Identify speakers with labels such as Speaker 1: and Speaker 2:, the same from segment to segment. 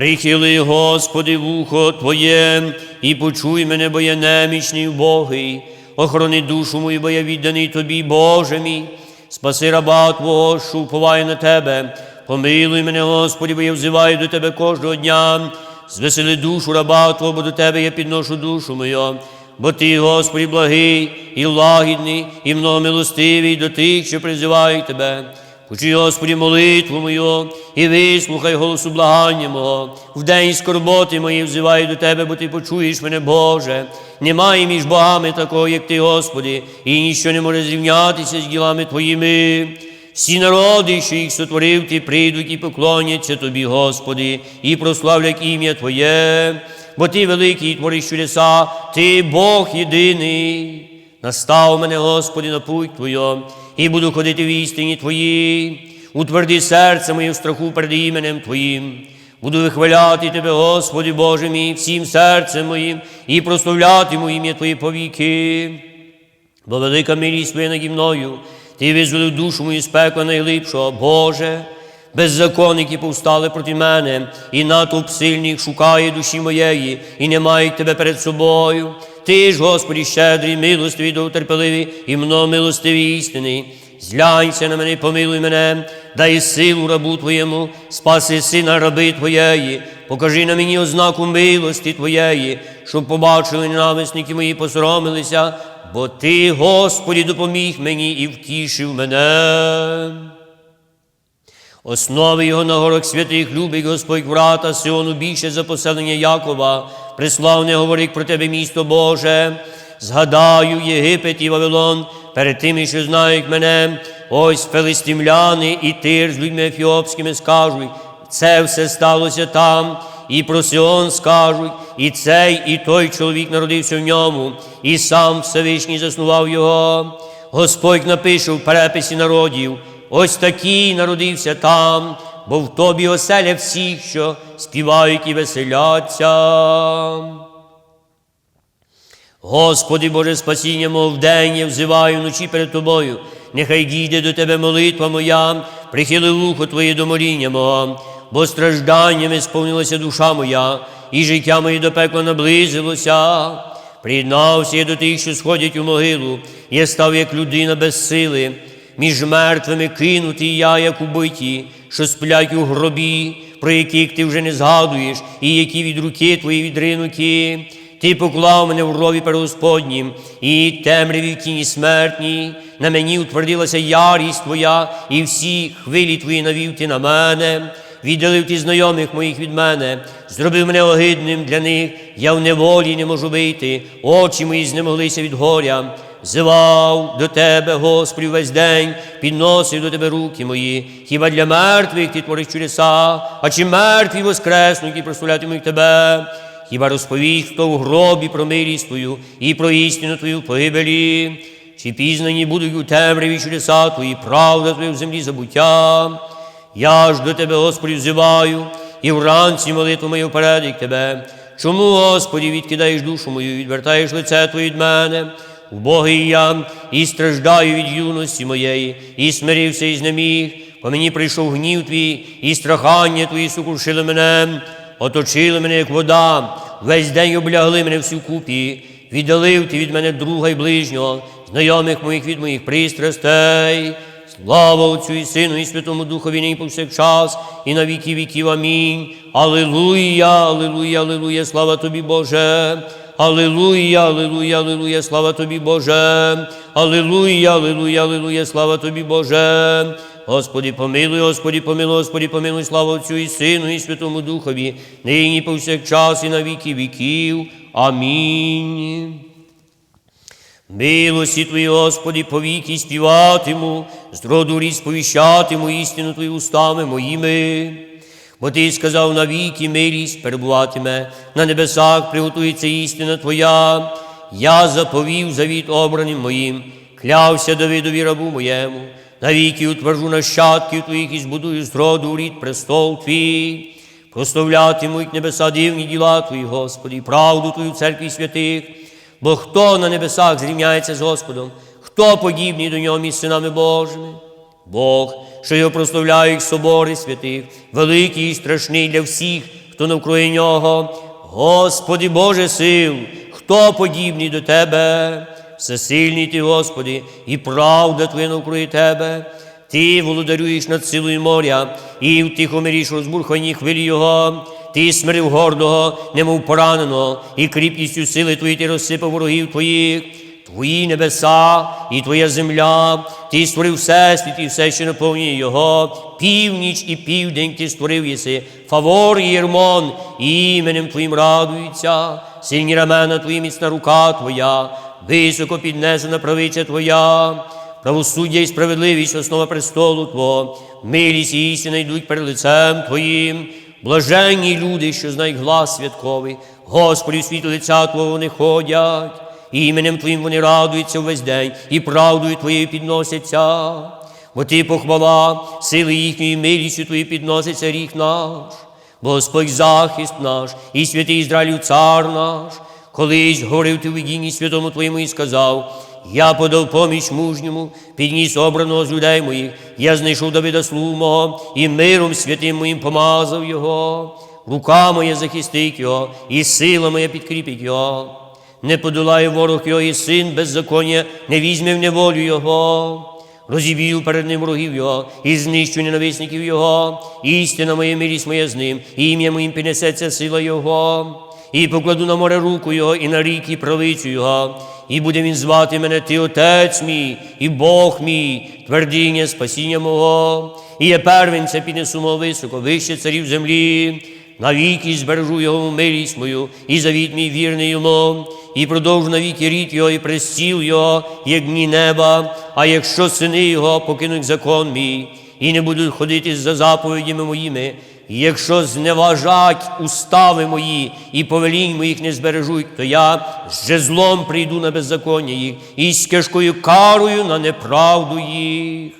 Speaker 1: Прихили, Господи, вухо Твоє, і почуй мене, бо я немічний убогий. Охорони душу мою, бо я відданий Тобі, Боже мій. Спаси раба Твого, що уповає на Тебе. Помилуй мене, Господи, бо я взиваю до Тебе кожного дня. Звесели душу раба Твого, бо до Тебе я підношу душу мою. Бо Ти, Господи, благий і лагідний, і многомилостивий до тих, що призивають Тебе. Почуй, Господі, молитву мою, і вислухай голосу благання мого. В день скорботи мої взиваю до Тебе, бо Ти почуєш мене, Боже. Немає між богами такого, як Ти, Господи, і ніщо не може зрівнятися з ділами Твоїми. Всі народи, що їх сотворив, Ти прийдуть і поклоняться Тобі, Господи, і прославлять ім'я Твоє, бо Ти великий і твориш чудеса, Ти Бог єдиний. Настав мене, Господи, на путь Твоє, і буду ходити в істині Твоїй, утверди серце моє в страху перед іменем Твоїм. Буду вихваляти Тебе, Господи Боже мій, всім серцем моїм, і прославляти ім'я Твоє повіки. Бо велика милість Твоя наді мною, Ти визволив душу мою з пекла найглибшого, Боже. Беззаконники повстали проти мене, і натовп сильних шукає душі моєї, і не мають тебе перед собою. Ти ж, Господи, щедрий, милостивий, довтерпеливий і мно милостивий істини. Зглянься на мене, помилуй мене, дай силу рабу Твоєму, спаси сина раби Твоєї, покажи на мені ознаку милості Твоєї, щоб побачили ненависники мої, посоромилися, бо Ти, Господи, допоміг мені і втішив мене. Основи його на горах святих любить Господь врата Сиону більше за поселення Якова. Приславне говорить про тебе, місто Боже. Згадаю Єгипет і Вавилон перед тими, що знають мене. Ось филистимляни і тир з людьми ефіопськими скажуть. Це все сталося там. І про Сіон скажуть, і цей, і той чоловік народився в ньому, і сам Всевишній заснував його. Господь напише в переписі народів. Ось такий народився там, бо в тобі оселя всіх, що співають і веселяться. Господи Боже, спасіння мого вдень я взиваю вночі перед Тобою. Нехай дійде до Тебе молитва моя, прихили вухо Твоє до моління мого, бо стражданнями сповнилася душа моя, і життя моє до пекла наблизилося. Приєднався я до тих, що сходять у могилу, я став як людина без сили. Між мертвими кинутий я, як убиті, що сплять у гробі, про яких ти вже не згадуєш, і які від руки твої відринуті. Ти поклав мене в рові перегосподнім, і темряві в тіні смертній. На мені утвердилася ярість Твоя, і всі хвилі Твої навів ти на мене. Віддалив ти знайомих моїх від мене, зробив мене огидним для них, я в неволі не можу вийти, очі мої знемоглися від горя. Зивав до Тебе, Господи, весь день, підносив до Тебе руки мої, хіба для мертвих ти твориш чудеса, а чи мертві воскреснуть і прославлятимуть Тебе? Хіба розповість, хто в гробі про милість Твою і про істину Твою в погибелі? Чи пізнані будуть у темряві чудеса Твої, правда Твоя в землі забуття? Я ж до Тебе, Господи, взиваю, і вранці молитву мою передик Тебе. Чому, Господи, відкидаєш душу мою, відвертаєш лице Твоє від мене? Убогий я і страждаю від юності моєї, і смирився і знеміг, по мені прийшов гнів твій, і страхання твої сукрушили мене, оточили мене, як вода, весь день облягли мене всю купі, віддалив ти від мене друга й ближнього, знайомих моїх від моїх пристрастей. Слава Отцю і Сину, і Святому Духові, нині повсякчас, і на віки віків. Амінь. Аллилуйя, аллилуйя, аллилуйя, слава тобі, Боже. Аллилуйя, аллилуйя, аллилуйя, слава тобі, Боже. Аллилуйя, аллилуйя, аллилуйя, слава тобі, Боже. Господи, помилуй, Господи, помилуй, Господи, помилуй, слава Отцю і Сину, і Святому Духові, нині повсякчас, і на віки віків. Амінь. Милості Твої, Господи, повіки співатиму, з роду рід сповіщатиму істину Твою устами моїми. Бо Ти сказав навіки милість перебуватиме, на небесах приготується істина Твоя. Я заповів завіт обраним моїм, клявся Давидові рабу моєму, навіки утвержу нащадків Твоїх і збудую з роду рід престол Твій. Прославлятимуть небеса дивні діла Твої, Господи, і правду Твою церкві святих. Бо хто на небесах зрівняється з Господом, хто подібний до нього між синами Божими? Бог, що його прославляють собори святих, великий і страшний для всіх, хто навкруги нього. Господи Боже сил, хто подібний до Тебе? Всесильний ти, Господи, і правда Твоя навкруги Тебе. Ти володарюєш над силою моря, і втихомиріш розбурхані хвилі Його. Ти смирив гордого, немов пораненого, і кріпкістю сили Твої ти розсипав ворогів Твоїх. Твої небеса і Твоя земля, Ти створив всесвіт і все, що наповнює його, північ і південь Ти створив єси, фавор і єрмон, іменем Твоїм радуються, сильні рамена Твої, міцна рука Твоя, високо піднесена правиця Твоя, правосуддя і справедливість, основа престолу Твого, милість і істина йдуть перед лицем Твоїм. Блаженні люди, що знають глас святковий, Господи, у світло лиця Твого вони ходять. Іменем Твоїм вони радуються увесь день і правдою Твоєю підносяться. Бо Ти похвала, сили їхньої милістю Твої підноситься рік наш, Господь захист наш, і святий Ізраїлю цар наш. Колись говорив ти в видінні святому Твоєму і сказав, я подав поміч мужньому, підніс обраного з людей моїх, я знайшов Давида слугу мого, і миром святим моїм помазав його. Рука моя захистить його, і сила моя підкріпить його не подолає ворог його, і син беззаконня не візьме в неволю його. Розіб'ю перед ним ворогів його, і знищу ненависників його, істина моя, милість моя з ним, і ім'я моїм піднесеться сила його, і покладу на море руку його, і на ріки правицю його, і буде він звати мене, ти Отець мій, і Бог мій, твердіння спасіння мого, і я первенця піднесу мого високо, вище царів землі. Навіки збережу його милість мою, і завіт мій вірний йому, і продовжу навіки рід його, і престіл його, як дні неба, а якщо сини його покинуть закон мій, і не будуть ходити за заповідями моїми, і якщо зневажать устави мої і повелінь моїх не збережуть, то я з жезлом прийду на беззаконня їх, і з кишкою карою на неправду їх.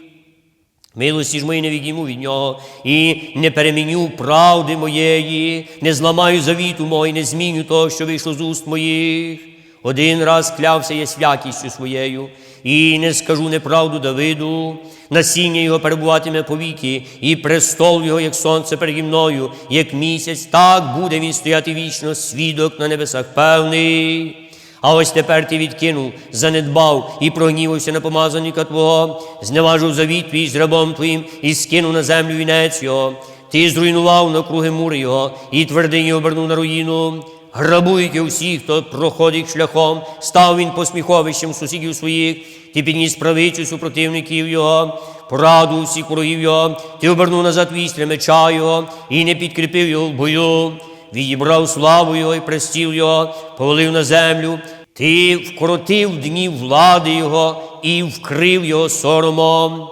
Speaker 1: Милості ж мої не відійму від нього, і не переміню правди моєї, не зламаю завіту і не зміню того, що вийшло з уст моїх. Один раз клявся я святістю своєю, і не скажу неправду Давиду, насіння його перебуватиме повіки, і престол його, як сонце переді мною, як місяць, так буде він стояти вічно, свідок на небесах певний. А ось тепер ти відкинув, занедбав і прогнівався на помазанника Твого, зневажив завіт твій з рабом твоїм і скинув на землю вінець його. Ти зруйнував навкруги мури його, і твердині обернув на руїну. Грабуйте усіх, хто проходить шляхом, став він посміховищем сусідів своїх, ти підніс правицю супротивників його, пораду усіх ворогів його, ти обернув назад вістря меча його і не підкріпив його в бою відібрав славу Його і престіл Його, повалив на землю, ти вкоротив днів влади Його і вкрив Його соромом.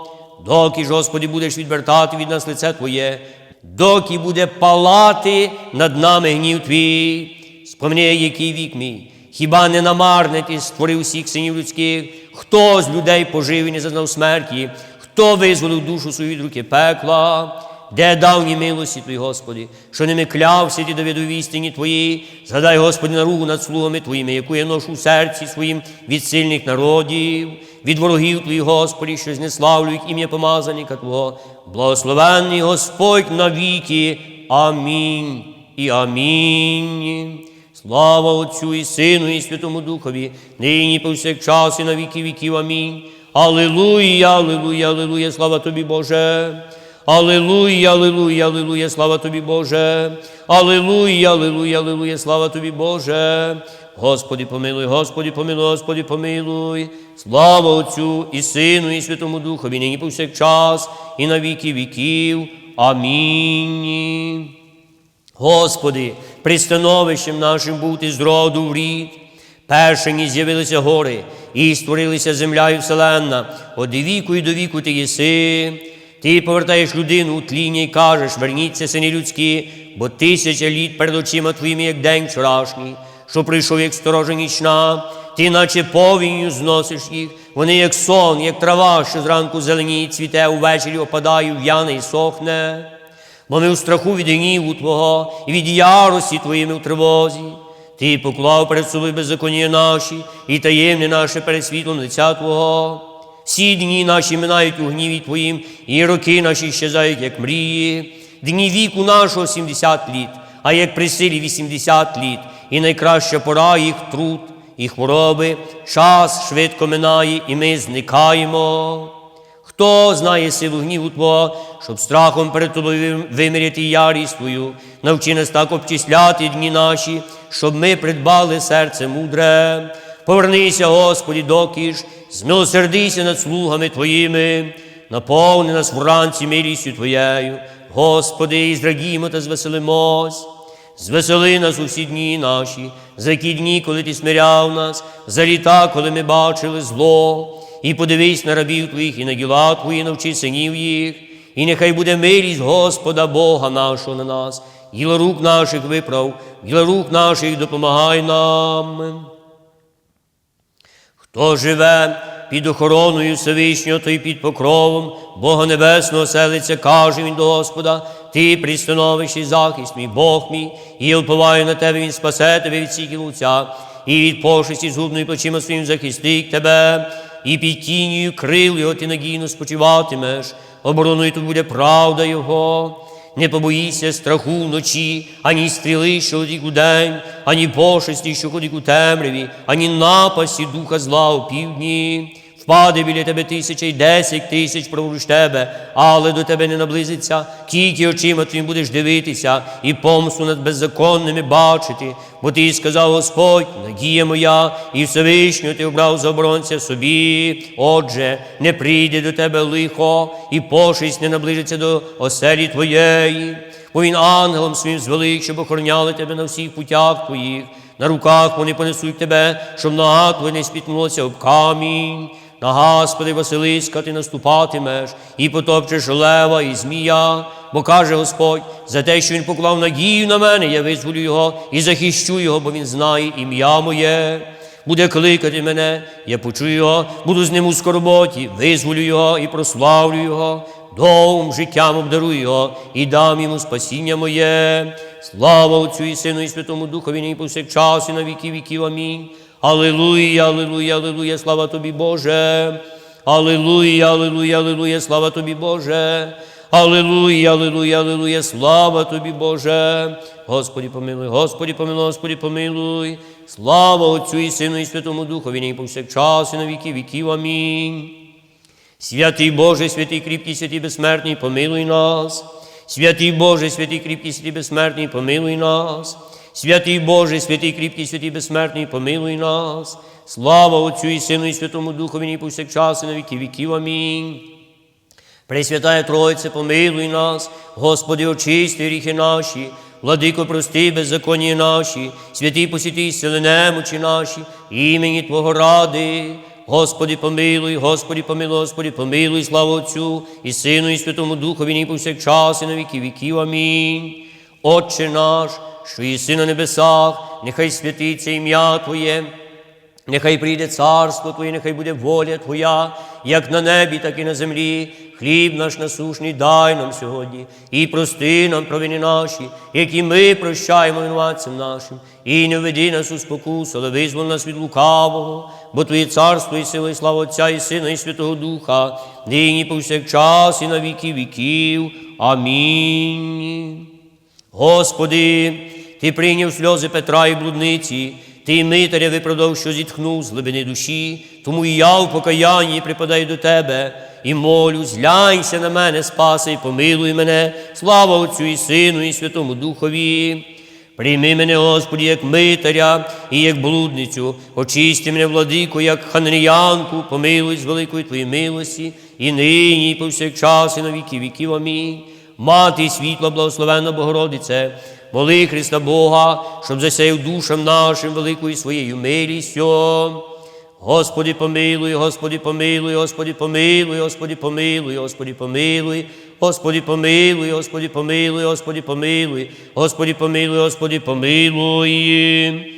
Speaker 1: Доки ж, Господи, будеш відвертати від нас лице Твоє, доки буде палати над нами гнів Твій, спомни, який вік мій, хіба не намарне ти створив всіх синів людських, хто з людей пожив і не зазнав смерті, хто визволив душу свою від руки пекла. Де давні милості Твої, Господи, що ними клявся ти доведу в істині Твої, згадай, Господи, наругу над слугами Твоїми, яку я ношу в серці своїм від сильних народів, від ворогів Твоїх, Господи, що знеславлюють ім'я помазаника Твого, благословенний Господь навіки. Амінь і амінь. Слава Отцю і Сину, і Святому Духові, нині повсякчас і на віки віків. Амінь. Аллилуйя, аллилуйя, аллилуйя, слава Тобі, Боже. Аллилуйя, аллилуйя, аллилуйя, слава тобі, Боже. Аллилуйя, аллилуйя, аллилуйя, слава тобі, Боже. Господи, помилуй, Господи, помилуй, Господи, помилуй. Слава Отцю і Сину, і Святому Духові, нині повсякчас, і на віки віків. Амінь. Господи, пристановищем нашим бути з роду в рід. Першині з'явилися гори, і створилися земля і вселенна. От віку і до віку ти єси. Ти повертаєш людину у тління і кажеш, верніться, сини людські, бо тисяча літ перед очима твоїми, як день вчорашній, що прийшов, як сторожа нічна, ти, наче повінню, зносиш їх, вони, як сон, як трава, що зранку зеленіє, цвіте, увечері опадає, в'яне і сохне. Бо ми у страху від гніву Твого і від ярості Твоїми в тривозі. Ти поклав перед собою беззаконня наші і таємне наше перед світлом лиця Твого. Всі дні наші минають у гніві Твоїм, і роки наші щезають, як мрії. Дні віку нашого сімдесят літ, а як при силі 80 літ, і найкраща пора їх труд і хвороби, час швидко минає, і ми зникаємо. Хто знає силу гніву Твого, щоб страхом перед тобою виміряти ярість Твою, навчи нас так обчисляти дні наші, щоб ми придбали серце мудре. Повернися, Господі, докіж, змилосердися над слугами Твоїми, наповни нас вранці милістю Твоєю, Господи, і зрадімо та звеселимось. Звесели нас у всі дні наші, за ті дні, коли ти смиряв нас, за літа, коли ми бачили зло, і подивись на рабів твоїх і на діла твої, навчи синів їх, і нехай буде милість Господа Бога нашого на нас, діло рук наших виправ, діло рук наших допомагай нам. Хто живе під охороною Всевишнього, той під покровом Бога Небесного селиться, каже він до Господа, Ти пристановиш і захист мій, Бог мій, і я на тебе, Він спасе тебе від всіх луця, і від пошесті згубної плечима своїм захистить тебе, і під тінію крил його ти надійно спочиватимеш, обороною тут буде правда Його. Не побоїся страху вночі, ані стріли, що летить у день, ані пошесті, що ходить у темряві, ані напасті духа зла у півдні. Впаде біля тебе тисяча й десять тисяч праворуч тебе, але до тебе не наблизиться, тільки очима твоїм будеш дивитися і помсту над беззаконними бачити. Бо ти сказав Господь, надія моя, і Всевишнього ти обрав за оборонця собі. Отже, не прийде до тебе лихо, і пошесть не наближиться до оселі твоєї. Бо він ангелом своїм звелик, щоб охороняли тебе на всіх путях твоїх. На руках вони понесуть тебе, щоб нога твоя не спітнулася об камінь. На Господи, Василиська, ти наступатимеш і потопчеш лева і змія, бо каже Господь, за те, що він поклав надію на мене, я визволю його і захищу його, бо він знає ім'я моє. Буде кликати мене, я почую його, буду з ним у скорботі, визволю його і прославлю його, довгим життям обдарую його і дам йому спасіння моє. Слава Отцю і Сину, і Святому Духові, нині повсякчас, і на віки віків. Амінь. Аллилуйя, аллилуйя, аллилуйя, слава тобі, Боже. Аллилуйя, аллилуйя, аллилуйя, слава тобі, Боже. Аллилуйя, аллилуйя, аллилуйя, слава тобі, Боже. Господи, помилуй, Господи, помилуй, Господи, помилуй. Слава Отцю і Сину, і Святому Духові, нині повсякчас, і на віки віків. Амінь. Святий Боже, святий кріпкий, святий безсмертний, помилуй нас. Святий Боже, святий кріпкий, святий безсмертний, помилуй нас. Святий Боже, святий кріпкий, святий безсмертний, помилуй нас. Слава Отцю і Сину, і Святому Духові, нині повсякчас, і на віки віків. Амінь. Пресвятая Тройце, помилуй нас, Господи, очисти гріхи наші, владико, прости, беззаконні наші, святий посвятий сили немочі наші, імені Твого ради. Господи, помилуй, Господи, помилуй, Господи, помилуй, слава Отцю і Сину, і Святому Духові, нині повсякчас, і на віки віків. Амінь. Отче наш, що єси на небесах, нехай святиться ім'я Твоє. Нехай прийде царство Твоє, нехай буде воля Твоя, як на небі, так і на землі. Хліб наш насушний дай нам сьогодні, і прости нам провини наші, які ми прощаємо винуватцям нашим, і не введи нас у спокусу, але визвол нас від лукавого, бо Твоє царство і сила, і слава Отця, і Сина, і Святого Духа, нині повсякчас, і на віки віків. Амінь. Господи, Ти прийняв сльози Петра і блудниці, Ти митаря виправдав, що зітхнув з глибини душі, тому і я в покаянні припадаю до Тебе і молю, зглянься на мене, спаси, і помилуй мене, слава Отцю і Сину, і Святому Духові. Прийми мене, Господи, як митаря і як блудницю, очисти мене, владику, як ханріянку, помилуй з великої Твоєї милості, і нині, і повсякчас, і на віки віків. Амінь. Мати світла, благословенна Богородице, моли Христа Бога, щоб засяяв душам нашим великою своєю милістю. Господи, помилуй, Господи, помилуй, Господи, помилуй, Господи, помилуй, Господи, помилуй, Господи, помилуй, Господи, помилуй, Господи, помилуй, Господи, помилуй, Господи, помилуй.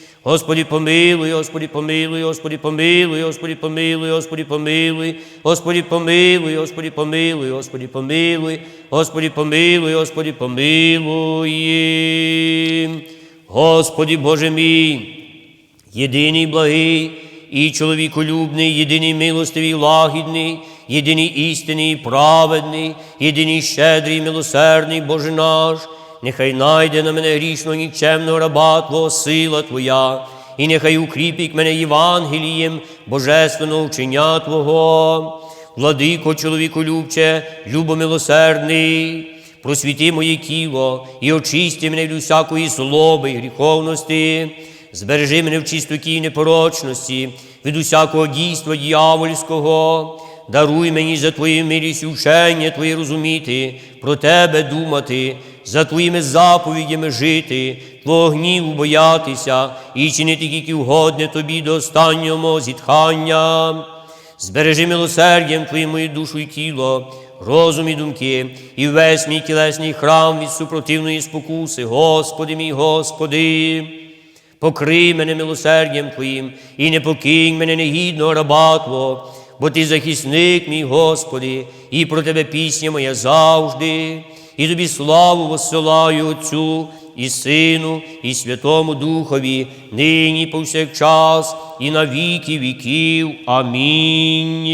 Speaker 1: Господи, помилуй, Господи, помилуй, Господи, помилуй, Господи, помилуй, Господи, помилуй, Господи, помилуй, Господи, помилуй, Господи, помилуй, Господи, помилуй, Господи, помилуй. Господи Боже мій, єдиний благий і чоловіколюбний, єдиний милостивий, лагідний, єдиний істинний, праведний, єдиний щедрий, милосердний Боже наш, нехай найде на мене грішного нікчемного раба Твого сила Твоя, і нехай укріпить мене Євангелієм божественного вчення Твого. Владико, чоловіколюбче, любомилосердний, просвіти моє тіло і очисти мене від усякої злоби і гріховності, збережи мене в чистоті непорочності, від усякого дійства дьявольського, даруй мені за Твою милість вчення Твоє розуміти, про Тебе думати, за Твоїми заповідями жити, Твого гніву боятися і чинити тільки угодне Тобі до останнього зітхання. Збережи милосердям Твоїм мою душу і тіло, розум і думки, і весь мій тілесний храм від супротивної спокуси, Господи мій Господи. Покрий мене милосердям Твоїм і не покинь мене негідного раба Твого, бо Ти захисник мій, Господи, і про Тебе пісня моя завжди, і тобі славу воссилаю Отцю і Сину, і Святому Духові, нині повсякчас, і на віки віків. Амінь.